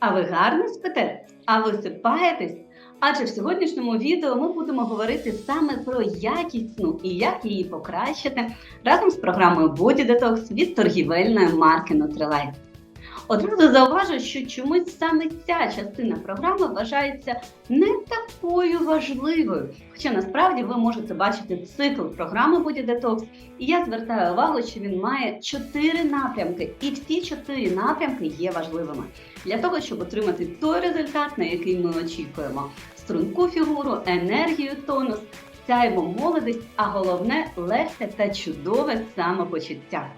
А ви гарно спите? А висипаєтесь? Адже в сьогоднішньому відео ми будемо говорити саме про якість сну і як її покращити разом з програмою Body Detox від торгівельної марки Nutrilite. Одразу зауважу, що чомусь саме ця частина програми вважається не такою важливою. Хоча насправді ви можете бачити цикл програми Body Detox, і я звертаю увагу, що він має чотири напрямки, і всі чотири напрямки є важливими для того, щоб отримати той результат, на який ми очікуємо: струнку фігуру, енергію, тонус, сяйво молодість, а головне легке та чудове самопочуття.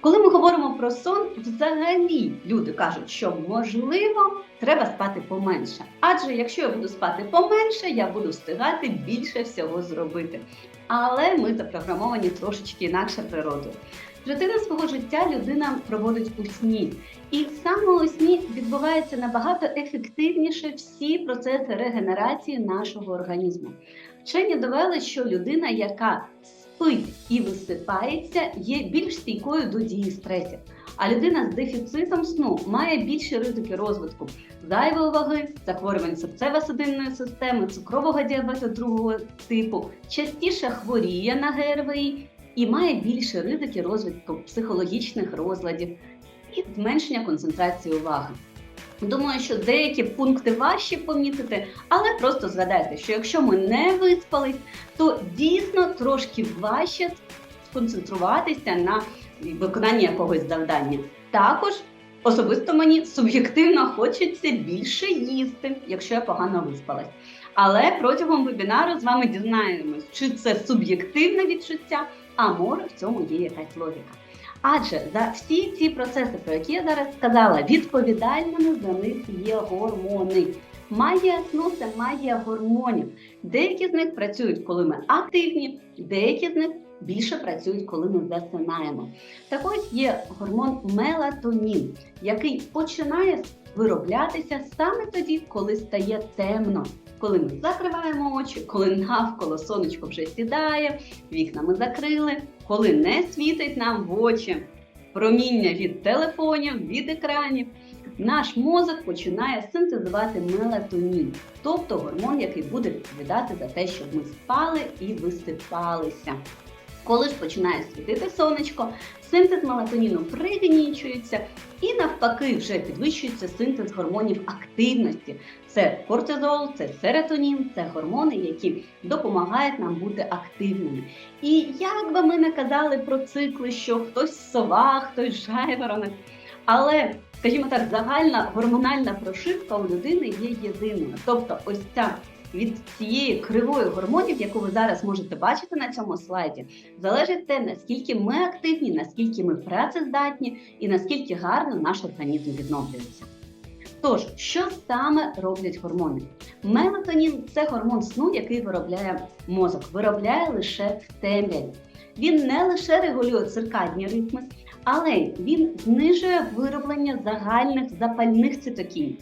Коли ми говоримо про сон, взагалі люди кажуть, що можливо треба спати поменше. Адже якщо я буду спати поменше, я буду встигати більше всього зробити. Але ми запрограмовані трошечки інакше природою. Третина свого життя людина проводить у сні, і саме у сні відбуваються набагато ефективніше всі процеси регенерації нашого організму. Вчені довели, що людина, яка спить і висипається, є більш стійкою до дії стресів. А людина з дефіцитом сну має більші ризики розвитку зайвої ваги, захворювань серцево-судинної системи, цукрового діабету другого типу, частіше хворіє на ГРВІ і має більші ризики розвитку психологічних розладів і зменшення концентрації уваги. Думаю, що деякі пункти важче помітити, але просто згадайте, що якщо ми не виспались, то дійсно трошки важче сконцентруватися на виконанні якогось завдання. Також особисто мені суб'єктивно хочеться більше їсти, якщо я погано виспалась. Але протягом вебінару з вами дізнаємось, чи це суб'єктивне відчуття, а може в цьому є якась логіка. Адже за всі ці процеси, про які я зараз сказала, відповідальними за них є гормони. Магія сну це магія гормонів. Деякі з них працюють, коли ми активні, деякі з них більше працюють, коли ми засинаємо. Так ось є гормон мелатонін, який починає вироблятися саме тоді, коли стає темно. Коли ми закриваємо очі, коли навколо сонечко вже сідає, вікна ми закрили, коли не світить нам в очі проміння від телефонів, від екранів, наш мозок починає синтезувати мелатонін, тобто гормон, який буде відповідати за те, щоб ми спали і висипалися. Коли ж починає світити сонечко, синтез мелатоніну пригнічується і навпаки вже підвищується синтез гормонів активності. Це кортизол, це серотонін, це гормони, які допомагають нам бути активними. І як би ми не казали про цикли, що хтось сова, хтось жайворонок, але, скажімо так, загальна гормональна прошивка у людини є єдиною. Тобто, ось ця від цієї кривої гормонів, яку ви зараз можете бачити на цьому слайді, залежить те, наскільки ми активні, наскільки ми працездатні і наскільки гарно наш організм відновлюється. Тож, що саме роблять гормони? Мелатонін це гормон сну, який виробляє мозок, виробляє лише в темряві. Він не лише регулює циркадні ритми, але він знижує вироблення загальних запальних цитокінів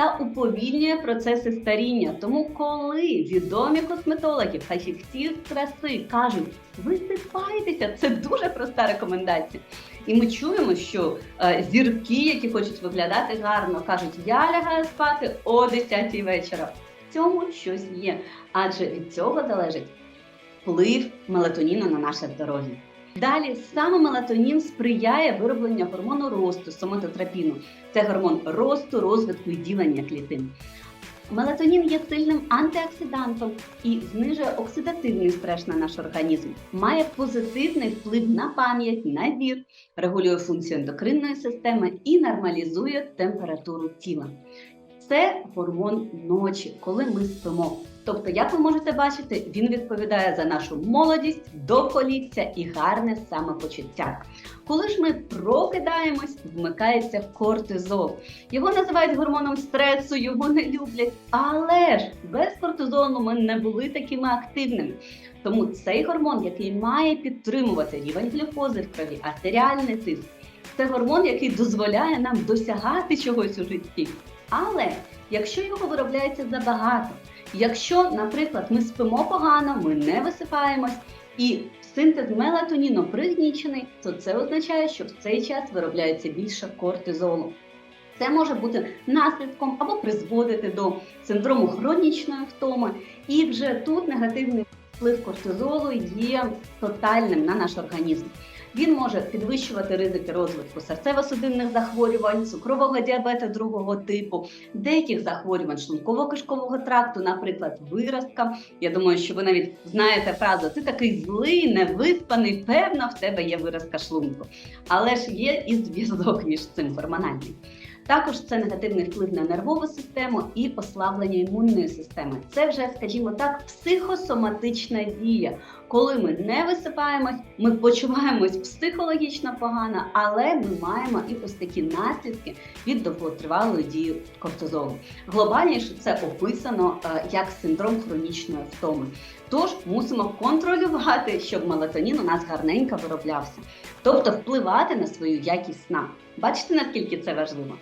та уповільнює процеси старіння. Тому, коли відомі косметологи, фахівці краси кажуть, висипайтеся, це дуже проста рекомендація. І ми чуємо, що е, зірки, які хочуть виглядати гарно, кажуть, я лягаю спати о 10 вечора. В цьому щось є, адже від цього залежить вплив мелатоніну на наше здоров'я. Далі саме мелатонін сприяє виробленню гормону росту соматотропіну. Це гормон росту, розвитку і ділення клітин. Мелатонін є сильним антиоксидантом і знижує оксидативний стрес на наш організм, має позитивний вплив на пам'ять, на зір, регулює функцію ендокринної системи і нормалізує температуру тіла. Це гормон ночі, коли ми спимо. Тобто, як ви можете бачити, він відповідає за нашу молодість, довголіття і гарне самопочуття. Коли ж ми прокидаємось, вмикається кортизол. Його називають гормоном стресу, його не люблять. Але ж без кортизолу ми не були такими активними. Тому цей гормон, який має підтримувати рівень глюкози в крові, артеріальний тиск, це гормон, який дозволяє нам досягати чогось у житті. Але якщо його виробляється забагато, якщо, наприклад, ми спимо погано, ми не висипаємось і синтез мелатоніну пригнічений, то це означає, що в цей час виробляється більше кортизолу. Це може бути наслідком або призводити до синдрому хронічної втоми. І вже тут негативний вплив кортизолу є тотальним на наш організм. Він може підвищувати ризики розвитку серцево-судинних захворювань, цукрового діабету другого типу, деяких захворювань шлунково-кишкового тракту, наприклад, виразка. Я думаю, що ви навіть знаєте фразу Ти такий злий, невиспаний, певно, в тебе є виразка шлунку. Але ж є і зв'язок між цим гормональним. Також це негативний вплив на нервову систему і послаблення імунної системи. Це вже, скажімо так, психосоматична дія. Коли ми не висипаємось, ми почуваємось психологічно погано, але ми маємо і ось такі наслідки від довготривалої дії кортизолу. Глобальніше це описано е, як синдром хронічної втоми. Тож мусимо контролювати, щоб мелатонін у нас гарненько вироблявся, тобто впливати на свою якість сна. Бачите, наскільки це важливо?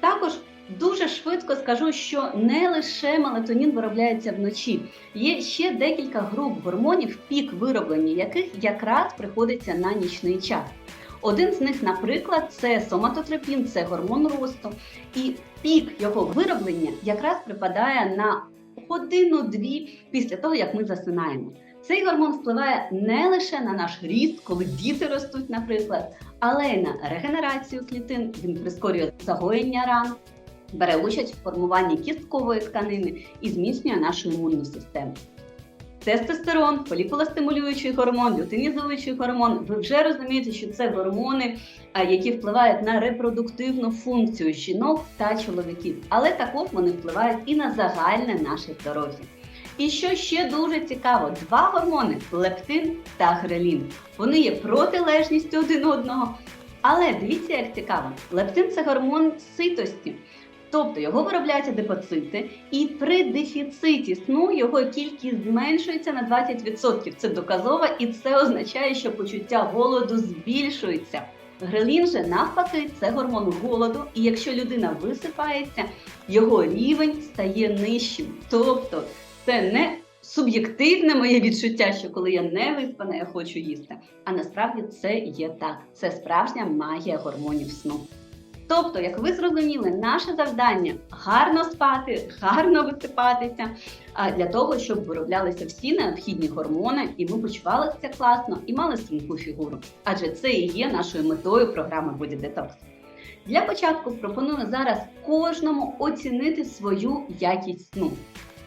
Також дуже швидко скажу, що не лише мелатонін виробляється вночі, є ще декілька груп гормонів, пік вироблення яких якраз приходиться на нічний час. Один з них, наприклад, це соматотропін, це гормон росту, і пік його вироблення якраз припадає на годину-дві після того, як ми засинаємо. Цей гормон впливає не лише на наш ріст, коли діти ростуть, наприклад, але й на регенерацію клітин. Він прискорює загоєння ран, бере участь в формуванні кісткової тканини і зміцнює нашу імунну систему. Тестостерон, полікулостимулюючий гормон, лютинізуючий гормон. Ви вже розумієте, що це гормони, які впливають на репродуктивну функцію жінок та чоловіків, але також вони впливають і на загальне наше здоров'я. І що ще дуже цікаво, два гормони лептин та грелін. Вони є протилежністю один одного. Але дивіться, як цікаво, лептин це гормон ситості. Тобто його виробляють адипоцити, і при дефіциті сну його кількість зменшується на 20%. Це доказово, і це означає, що почуття голоду збільшується. Грелін же навпаки, це гормон голоду, і якщо людина висипається, його рівень стає нижчим. Тобто це не суб'єктивне моє відчуття, що коли я не виспана, я хочу їсти. А насправді це є так. Це справжня магія гормонів сну. Тобто, як ви зрозуміли, наше завдання гарно спати, гарно висипатися для того, щоб вироблялися всі необхідні гормони, і ми почувалися класно і мали стрімку фігуру. Адже це і є нашою метою програми Body Detox. Для початку пропоную зараз кожному оцінити свою якість сну.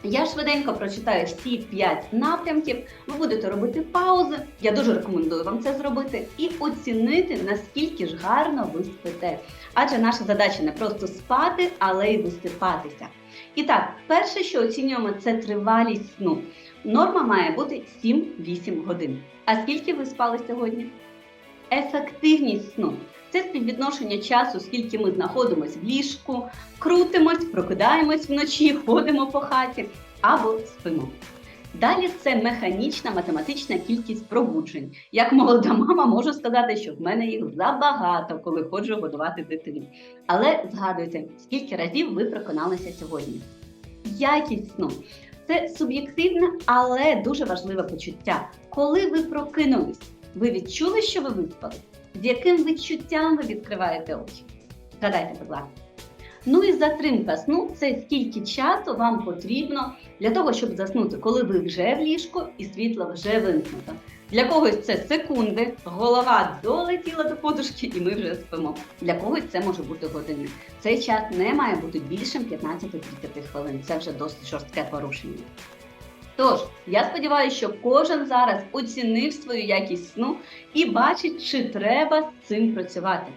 Я швиденько прочитаю всі 5 напрямків. Ви будете робити паузи. Я дуже рекомендую вам це зробити і оцінити, наскільки ж гарно ви спите. Адже наша задача не просто спати, але й висипатися. І так, перше, що оцінюємо, це тривалість сну. Норма має бути 7-8 годин. А скільки ви спали сьогодні? Ефективність сну. Це співвідношення часу, скільки ми знаходимося в ліжку, крутимось, прокидаємось вночі, ходимо по хаті або спимо. Далі це механічна математична кількість пробуджень. Як молода мама, можу сказати, що в мене їх забагато, коли ходжу годувати дитину. Але згадуйте, скільки разів ви проконалися сьогодні. Якість сну це суб'єктивне, але дуже важливе почуття. Коли ви прокинулись, ви відчули, що ви виспали? З яким відчуттям ви відкриваєте очі? Згадайте, будь ласка. Ну і затримка сну це скільки часу вам потрібно для того, щоб заснути, коли ви вже в ліжку і світло вже вимкнуто. Для когось це секунди, голова долетіла до подушки, і ми вже спимо. Для когось це може бути години. Цей час не має бути більшим 15-30 хвилин. Це вже досить жорстке порушення. Тож, я сподіваюся, що кожен зараз оцінив свою якість сну і бачить, чи треба з цим працювати.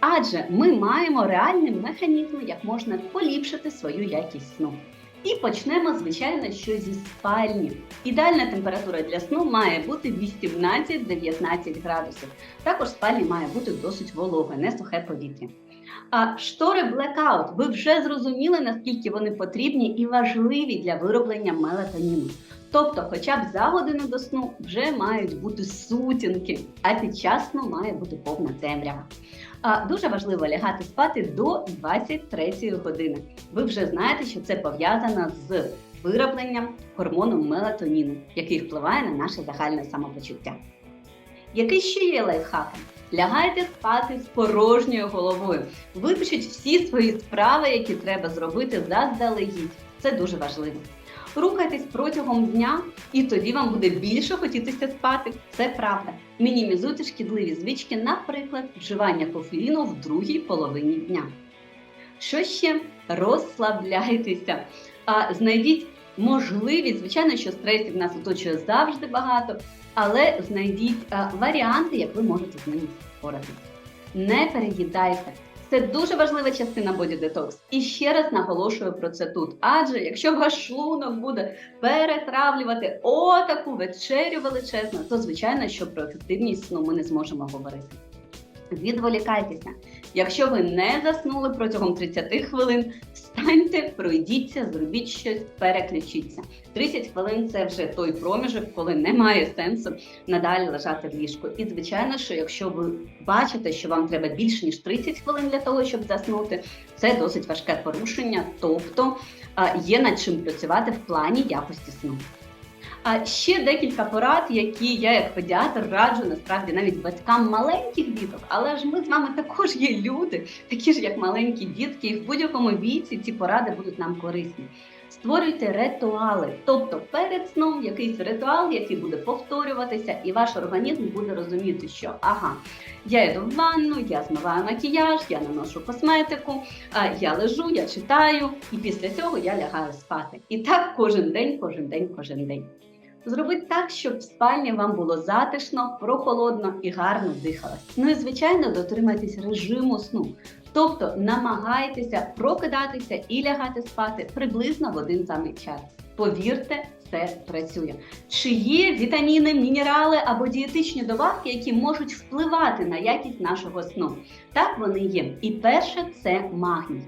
Адже ми маємо реальні механізми, як можна поліпшити свою якість сну. І почнемо, звичайно, що зі спальні. Ідеальна температура для сну має бути 18-19 градусів. Також в спальні має бути досить вологе, не сухе повітря. А штори Blackout, ви вже зрозуміли, наскільки вони потрібні і важливі для вироблення мелатоніну. Тобто, хоча б за годину до сну вже мають бути сутінки, а під час сну має бути повна темрява. А дуже важливо лягати спати до 23 години. Ви вже знаєте, що це пов'язано з виробленням гормону мелатоніну, який впливає на наше загальне самопочуття. Який ще є лайфхаком? Лягайте спати з порожньою головою. Випишіть всі свої справи, які треба зробити заздалегідь. Це дуже важливо. Рухайтесь протягом дня, і тоді вам буде більше хотітися спати. Це правда. Мінімізуйте шкідливі звички, наприклад, вживання кофеїну в другій половині дня. Що ще? Розслабляйтеся. А, знайдіть можливість, звичайно, що стресів нас оточує завжди багато, але знайдіть а, варіанти, як ви можете з ними впоратися. Не переїдайте. Це дуже важлива частина Body Detox. І ще раз наголошую про це тут. Адже якщо ваш шлунок буде перетравлювати отаку вечерю величезну, то звичайно, що про ефективність сну ми не зможемо говорити. Відволікайтеся. Якщо ви не заснули протягом 30 хвилин, встаньте, пройдіться, зробіть щось, переключіться. 30 хвилин це вже той проміжок, коли немає сенсу надалі лежати в ліжку. І звичайно, що якщо ви бачите, що вам треба більше ніж 30 хвилин для того, щоб заснути, це досить важке порушення, тобто є над чим працювати в плані якості сну. А ще декілька порад, які я як педіатр раджу насправді навіть батькам маленьких діток, але ж ми з вами також є люди, такі ж як маленькі дітки, і в будь-якому віці ці поради будуть нам корисні. Створюйте ритуали, тобто перед сном якийсь ритуал, який буде повторюватися, і ваш організм буде розуміти, що ага, я йду в ванну, я змиваю макіяж, я наношу косметику, я лежу, я читаю, і після цього я лягаю спати. І так кожен день, кожен день, кожен день. Зробіть так, щоб в спальні вам було затишно, прохолодно і гарно дихалось. Ну і звичайно, дотримайтесь режиму сну. Тобто намагайтеся прокидатися і лягати спати приблизно в один самий час. Повірте, це працює. Чи є вітаміни, мінерали або дієтичні добавки, які можуть впливати на якість нашого сну? Так вони є. І перше це магній.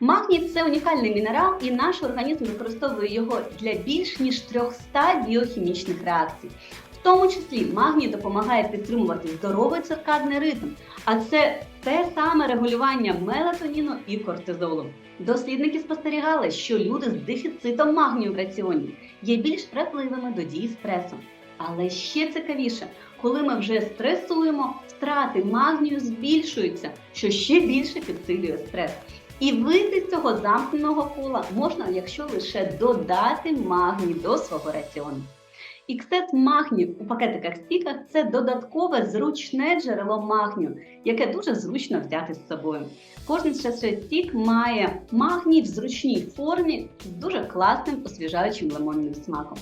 Магній це унікальний мінерал, і наш організм використовує його для більш ніж 300 біохімічних реакцій. В тому числі магній допомагає підтримувати здоровий циркадний ритм, а це те саме регулювання мелатоніну і кортизолу. Дослідники спостерігали, що люди з дефіцитом магнію в раціоні є більш вразливими до дії стресу. Але ще цікавіше, коли ми вже стресуємо, втрати магнію збільшуються, що ще більше підсилює стрес. І вийти з цього замкненого кола можна, якщо лише додати магній до свого раціону. Іксет магнію у пакетиках стіках це додаткове зручне джерело магнію, яке дуже зручно взяти з собою. Кожен стік має магній в зручній формі з дуже класним освіжаючим лимонним смаком.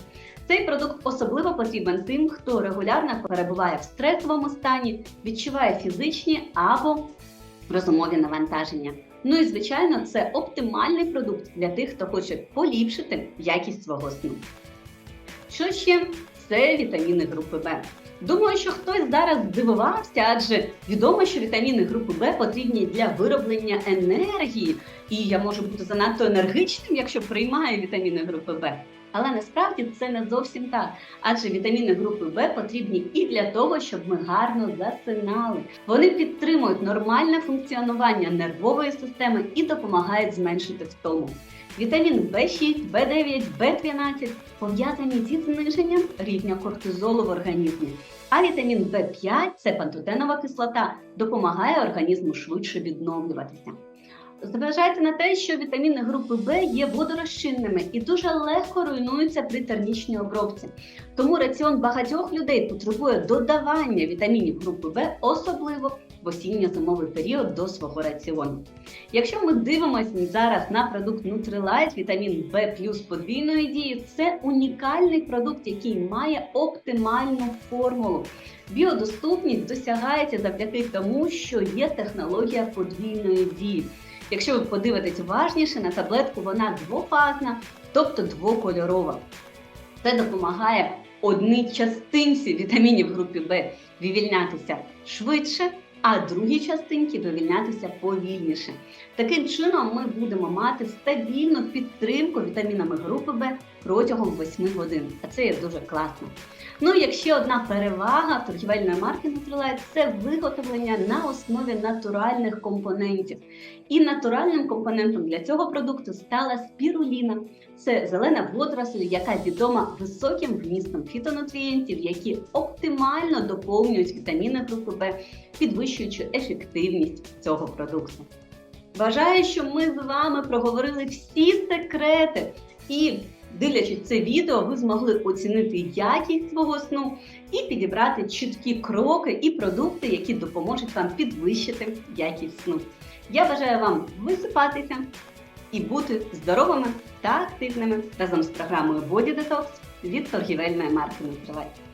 Цей продукт особливо потрібен тим, хто регулярно перебуває в стресовому стані, відчуває фізичні або розумові навантаження. Ну і звичайно, це оптимальний продукт для тих, хто хоче поліпшити якість свого сну. Що ще? Це вітаміни групи Б. Думаю, що хтось зараз здивувався, адже відомо, що вітаміни групи Б потрібні для вироблення енергії, і я можу бути занадто енергичним, якщо приймаю вітаміни групи Б. Але насправді це не зовсім так, адже вітаміни групи Б потрібні і для того, щоб ми гарно засинали. Вони підтримують нормальне функціонування нервової системи і допомагають зменшити втому. Вітамін В6, В9, В12 пов'язані зі зниженням рівня кортизолу в організмі. А вітамін В5 це пантотенова кислота, допомагає організму швидше відновлюватися. Зважайте на те, що вітаміни групи В є водорозчинними і дуже легко руйнуються при термічній обробці. Тому раціон багатьох людей потребує додавання вітамінів групи В, особливо в осінньо-зимовий період до свого раціону. Якщо ми дивимося зараз на продукт Nutrilite, вітамін В плюс подвійної дії, це унікальний продукт, який має оптимальну формулу. Біодоступність досягається завдяки тому, що є технологія подвійної дії. Якщо ви подивитесь уважніше на таблетку, вона двофазна, тобто двокольорова. Це допомагає одній частинці вітамінів групи В вивільнятися швидше, а другій частинці вивільнятися повільніше. Таким чином, ми будемо мати стабільну підтримку вітамінами групи В протягом 8 годин. А це є дуже класно. Ну, як ще одна перевага торгівельної марки Nutrilite – це виготовлення на основі натуральних компонентів. І натуральним компонентом для цього продукту стала спіруліна. Це зелена водоросль, яка відома високим вмістом фітонутрієнтів, які оптимально доповнюють вітаміни групи Б, підвищуючи ефективність цього продукту. Вважаю, що ми з вами проговорили всі секрети і. Дивлячись це відео, ви змогли оцінити якість свого сну і підібрати чіткі кроки і продукти, які допоможуть вам підвищити якість сну. Я бажаю вам висипатися і бути здоровими та активними разом з програмою Body Detox від торгівельної марки Nutrilite.